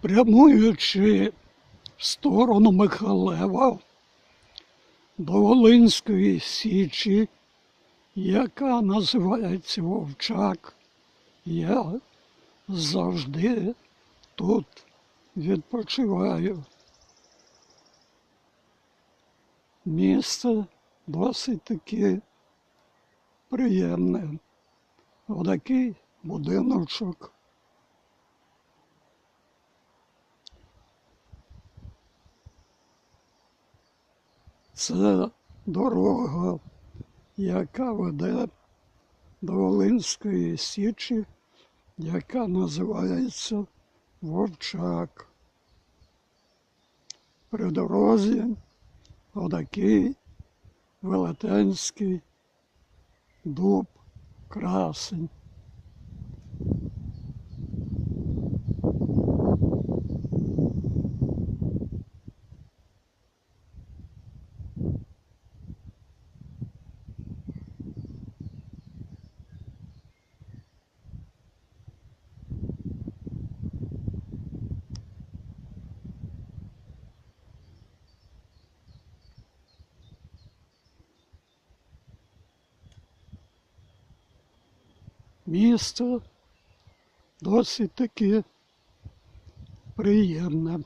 Прямуючи в сторону Михалева до Волинської Січі, яка називається Вовчак, я завжди тут відпочиваю. Місце досить таки приємне. Отакий будиночок. Це дорога, яка веде до Волинської Січі, яка називається Вовчак. При дорозі отакий велетенський дуб красень. Місто досить таки приємне.